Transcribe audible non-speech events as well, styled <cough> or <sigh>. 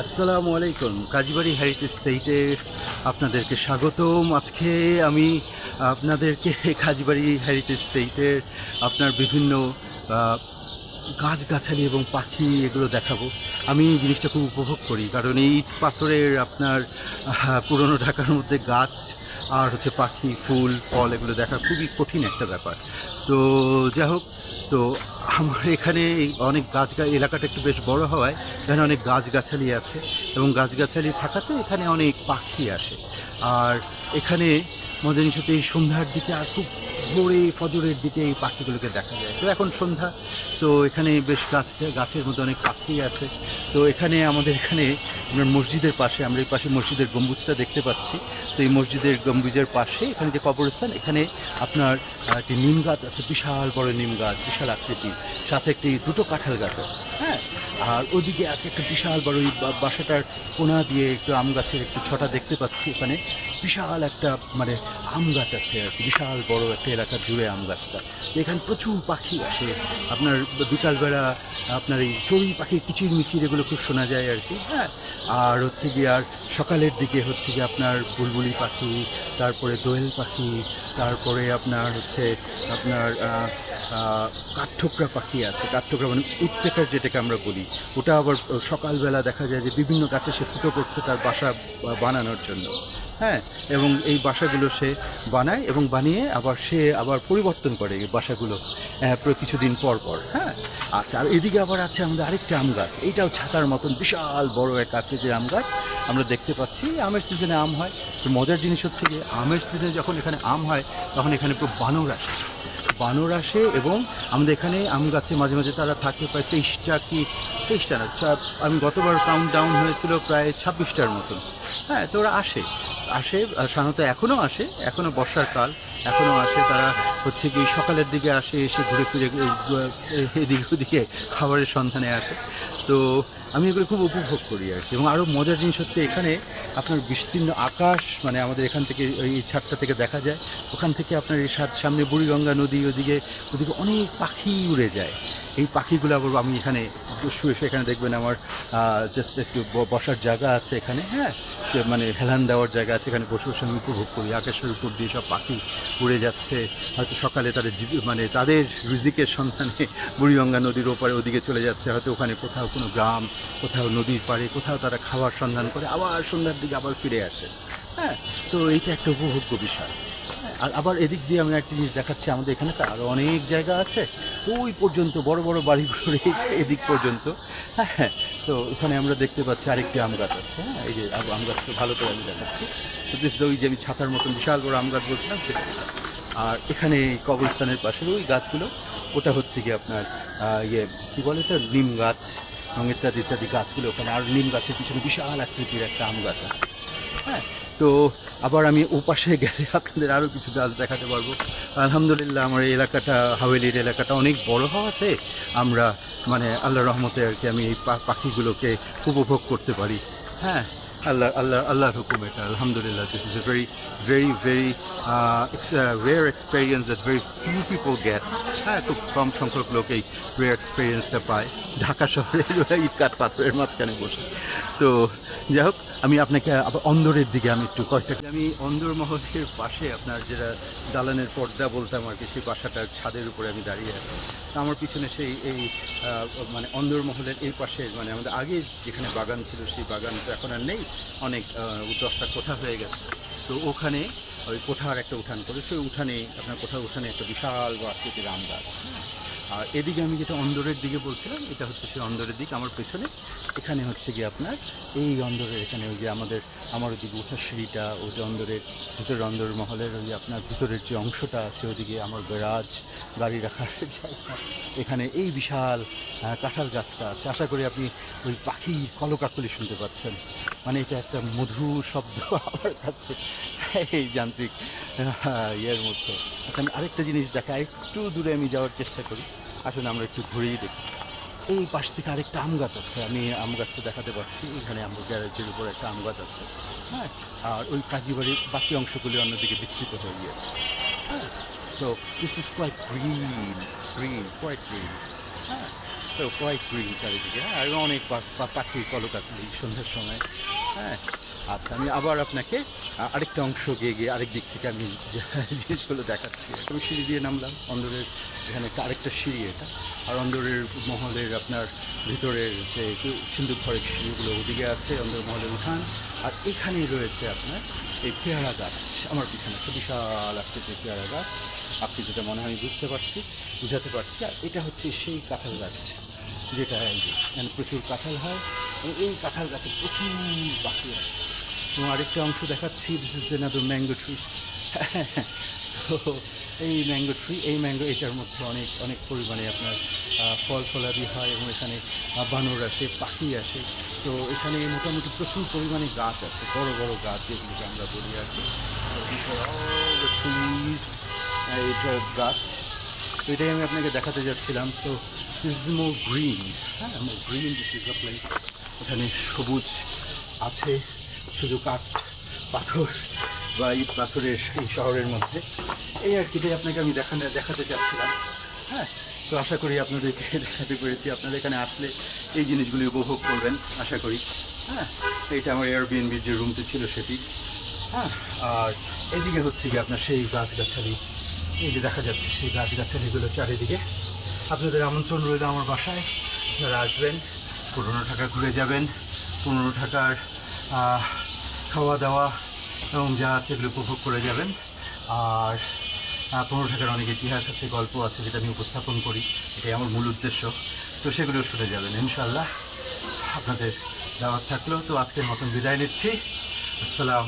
আসসালামু আলাইকুম। কাজীবাড়ি হেরিটেজ স্টেটে আপনাদেরকে স্বাগতম। আজকে আমি আপনাদেরকে কাজীবাড়ি হেরিটেজ স্টেটের আপনার বিভিন্ন গাছগাছালি এবং পাখি এগুলো দেখাবো। আমি এই জিনিসটা খুব উপভোগ করি, কারণ এই পাথরের আপনার পুরনো ঢাকার মধ্যে গাছ আর হচ্ছে পাখি, ফুল, ফল এগুলো দেখা খুবই কঠিন একটা ব্যাপার। তো যাই হোক, তো আমার এখানে অনেক গাছ এলাকাটা একটু বেশ বড় হওয়ায় এখানে অনেক গাছগাছালি আছে এবং গাছগাছালি থাকাতে এখানে অনেক পাখি আসে। আর এখানে মজার জিনিস হচ্ছে এই সন্ধ্যার দিকে আর খুব ভোরে ফজরের দিকে এই পাখিগুলোকে দেখা যায়। তো এখন সন্ধ্যা, তো এখানে বেশ গাছ, গাছের মধ্যে অনেক পাখি আছে। তো এখানে আমাদের এখানে মসজিদের পাশে, আমরা এই পাশে মসজিদের গম্বুজটা দেখতে পাচ্ছি। তো এই মসজিদের গম্বুজের পাশে, এখানে যে কবরস্থান, এখানে আপনার একটি নিম গাছ আছে, বিশাল বড় নিম গাছ, বিশাল আকৃতি সাথে একটি দুটো কাঁঠাল গাছ আছে হ্যাঁ? আর ওদিকে আছে একটা বিশাল বড় ওই বাসাটার কোনা দিয়ে একটু আম গাছের একটু ছটা দেখতে পাচ্ছি এখানে। বিশাল একটা মানে আম গাছ আছে আর কি, বিশাল বড় একটা এলাকা জুড়ে আম গাছটা। এখানে প্রচুর পাখি আসে। আপনার বিকালবেলা আপনার এই চড়ুই পাখির কিচির মিচির এগুলো খুব শোনা যায় আর কি হ্যাঁ। আর হচ্ছে গিয়ে আর সকালের দিকে হচ্ছে গিয়ে আপনার বুলবুলি পাখি, তারপরে দোয়েল পাখি, তারপরে আপনার হচ্ছে আপনার কাঠঠোকরা পাখি আছে। কাঠঠোকরা মানে উৎপেকার যেটাকে আমরা বলি। ওটা আবার সকালবেলা দেখা যায় যে বিভিন্ন গাছে সে ফুটো করছে তার বাসা বানানোর জন্য। হ্যাঁ? এবং এই বাসাগুলো সে বানায় এবং বানিয়ে আবার সে আবার পরিবর্তন করে এই বাসাগুলো কিছুদিন পর পর। হ্যাঁ? আচ্ছা আর এদিকে আবার আছে আমাদের আরেকটা আম গাছ। এইটাও ছাতার মতন বিশাল বড় এক আকৃতির আম গাছ। আমরা দেখতে পাচ্ছি আমের সিজনে আম হয়। তো মজার জিনিস হচ্ছে যে আমের সিজনে যখন এখানে আম হয়, তখন এখানে পুরো বানর আসে। বানর আসে এবং আমাদের এখানে আম গাছে মাঝে মাঝে তারা থাকে, প্রায় তেইশটা কি, তেইশটা না আমি গতবার কাউন্ট ডাউন হয়েছিল প্রায় ছাব্বিশটার মতন। হ্যাঁ তো ওরা আসে। আসে সাধারণত এখনও আসে, এখনও বর্ষার কাল, এখনও আসে তারা হচ্ছে কি সকালের দিকে আসে, এসে ঘুরে ফিরে এদিকে ওদিকে খাবারের সন্ধানে আসে। তো আমি এগুলো খুব উপভোগ করি আর কি। এবং আরও মজার জিনিস হচ্ছে এখানে আপনার বিস্তীর্ণ আকাশ মানে আমাদের এখান থেকে এই ছাদটা থেকে দেখা যায়, ওখান থেকে আপনার এই সামনে বুড়িগঙ্গা নদী, ওদিকে ওদিকে অনেক পাখি উড়ে যায়। এই পাখিগুলো আবার আমি এখানে শুয়ে এখানে দেখবেন আমার জাস্ট একটু বসার জায়গা আছে এখানে হ্যাঁ? মানে হেলান দেওয়ার জায়গা আছে, এখানে বসে বসে আমি উপভোগ করি। আকাশের উপর দিয়ে সব পাখি উড়ে যাচ্ছে। হয়তো সকালে তাদের জীব- মানে তাদের রিজিকের সন্ধানে বুড়িগঙ্গা নদীর ওপারে ওদিকে চলে যাচ্ছে। হয়তো ওখানে কোথাও কোনো গ্রাম, কোথাও নদীর পাড়ে, কোথাও তারা খাবার সন্ধান করে, আবার সন্ধ্যার দিকে আবার ফিরে আসে। হ্যাঁ তো এইটা একটা উপভোগ্য বিষয়। আর আবার এদিক দিয়ে আমি একটা জিনিস দেখাচ্ছি, আমাদের এখানে তো আরও অনেক জায়গা আছে। তো ওই পর্যন্ত, বড় বড় বাড়িগুলোর এদিক পর্যন্ত। হ্যাঁ হ্যাঁ তো এখানে আমরা দেখতে পাচ্ছি আরেকটি আম গাছ আছে। হ্যাঁ এই যে আম গাছটা ভালো করে আমি দেখাচ্ছি। তো ওই যে আমি ছাতার মতন বিশাল বড় আম গাছ বলছিলাম সেটা। আর এখানে কবরস্থানের পাশের ওই গাছগুলো, ওটা হচ্ছে কি আপনার ইয়ে কী বলে তো নিম গাছ এবং ইত্যাদি ইত্যাদি গাছগুলো ওখানে। আর নিম গাছের পিছনে বিশাল আকৃতির একটা আম গাছ আছে। হ্যাঁ তো আবার আমি ওপাশে গেলে আপনাদের আরও কিছু গাছ দেখাতে পারব। আলহামদুলিল্লাহ আমার এই এলাকাটা হাওয়েলির এলাকাটা অনেক বড় হওয়াতে আমরা মানে আল্লাহ রহমতে আর কি আমি এই পাখিগুলোকে উপভোগ করতে পারি। হ্যাঁ আল্লাহ আল্লাহ, আল্লাহর হুকুম এটা, আলহামদুলিল্লাহ this is a very very very rare experience that very few people get হ্যাঁ খুব কম সংখ্যক লোক এই রেয়ার এক্সপেরিয়েন্সটা পায়। ঢাকা শহরে ইট কাঠ পাথরের মাঝখানে বসে। তো যাই হোক, আমি আপনাকে অন্দরের দিকে আমি একটু কয়েকটা আমি অন্দর মহলের পাশে আপনার যেটা দালানের পর্দা বলতাম আর কি, সেই বাসাটার ছাদের উপরে আমি দাঁড়িয়ে আছি। তো আমার পিছনে সেই এই মানে অন্দরমহলের এই পাশে মানে আমাদের আগে যেখানে বাগান ছিল, সেই বাগান তো এখন আর নেই। অনেক দশটা কোঠা হয়ে গেছে। তো ওখানে ওই কোঠার একটা উঠান করে, সেই উঠানে, আপনার কোঠার উঠানে একটা বিশাল আকৃতির আম গাছ। আর এদিকে আমি যেটা অন্দরের দিকে বলছিলাম, এটা হচ্ছে সেই অন্দরের দিক। আমার পেছনে এখানে হচ্ছে গিয়ে আপনার এই অন্দরের এখানে ওই যে আমাদের, আমার ওদিকে উঠার সিঁড়িটা ওই যে অন্দরের ভিতরের অন্দর মহলের ওই আপনার ভিতরের যে অংশটা আছে ওদিকে আমার গ্যারাজ গাড়ি রাখার <laughs> জায়গা। এখানে এই বিশাল কাঁঠাল গাছটা আছে। আশা করি আপনি ওই পাখি কলকাকলি শুনতে পাচ্ছেন। মানে এটা একটা মধুর শব্দ <laughs> আমার কাছে। এই যান্ত্রিক ইয়ের মধ্যে। আচ্ছা আমি আরেকটা জিনিস দেখা একটু দূরে আমি যাওয়ার চেষ্টা করি। আসলে আমরা একটু ঘুরেই দেখি। এই পাশ থেকে আরেকটা আম গাছ আছে, আমি আম গাছটা দেখাতে পারছি। এখানে আম গ্যারেজের উপর একটা আম গাছ আছে হ্যাঁ? আর ওই কাজী বাড়ির বাকি অংশগুলি অন্যদিকে বিস্তৃত হয়ে গিয়েছে হ্যাঁ? So this is quite green green quite green হ্যাঁ? তো কোয়াইট গ্রিন চারিদিকে হ্যাঁ? আর অনেক পাখির কলকাতালি সন্ধ্যার সময়। হ্যাঁ আচ্ছা আমি আবার আপনাকে আরেকটা অংশ গিয়ে গিয়ে আরেক দিক থেকে আমি জিনিসগুলো দেখাচ্ছি। আমি সিঁড়ি দিয়ে নামলাম, অন্দরের এখানে আরেকটা সিঁড়ি এটা, আর অন্দরের মহলের আপনার ভিতরের যে সিন্ধু ঘরের সিঁড়িগুলো ওদিকে আছে অন্দর মহলের উঠান, আর এখানেই রয়েছে আপনার এই পেয়ারা গাছ, আমার পিছনে একটা বিশাল আকৃতির পেয়ারা গাছ। আপনি যেটা মনে হয় আমি বুঝতে পারছি, বুঝাতে পারছি, আর এটা হচ্ছে সেই কাঁঠাল গাছ। যেটা যে এখানে প্রচুর কাঁঠাল হয় এবং এই কাঁঠাল গাছে প্রচুর পাখি হয় এবং আরেকটা অংশ দেখাচ্ছি this is another mango tree তো এই ম্যাঙ্গো ট্রি এই ম্যাঙ্গো এটার মধ্যে অনেক অনেক পরিমাণে আপনার ফল ফলাদি হয় এবং এখানে বানর আসে পাখি আসে তো এখানে মোটামুটি প্রচুর পরিমাণে গাছ আছে বড় বড় গাছ যেগুলোকে আমরা বলি আর কি। So these are all the trees, আহ, এটা গাছ। তো এটাই আমি আপনাকে দেখাতে যাচ্ছিলাম। So this is more green হ্যাঁ more green this is the place এখানে সবুজ আছে, শুধু কাঠ, পাথর, বা ইট পাথরের এই শহরের মধ্যে। এই আর কি এটাই আপনাকে আমি দেখানো, দেখাতে চাচ্ছিলাম। হ্যাঁ তো আশা করি আপনাদেরকে <laughs> দেখাতে পেরেছি। আপনারা এখানে আসলে এই জিনিসগুলি উপভোগ করবেন, আশা করি। হ্যাঁ এইটা আমার এয়ারবিএনবির যে রুমটি ছিল সেটি। হ্যাঁ আর এদিকে হচ্ছে কি আপনার সেই গাছগাছালি। এই যে দেখা যাচ্ছে সেই গাছগাছালিগুলো চারিদিকে। আপনাদের আমন্ত্রণ রইল আমার বাসায়। আপনারা আসবেন পনেরো টাকা ঘুরে যাবেন। পনেরো টাকার খাওয়া দাওয়া এবং যা আছে এগুলো উপভোগ করে যাবেন। আর পনেরো টাকার অনেক ইতিহাস আছে, গল্প আছে যেটা আমি উপস্থাপন করি। এটাই আমার মূল উদ্দেশ্য। তো সেগুলো শুনে যাবেন ইনশাল্লাহ আপনাদের দাওয়াত থাকল, তো আজকের মতন বিদায় নিচ্ছি। আসসালাম।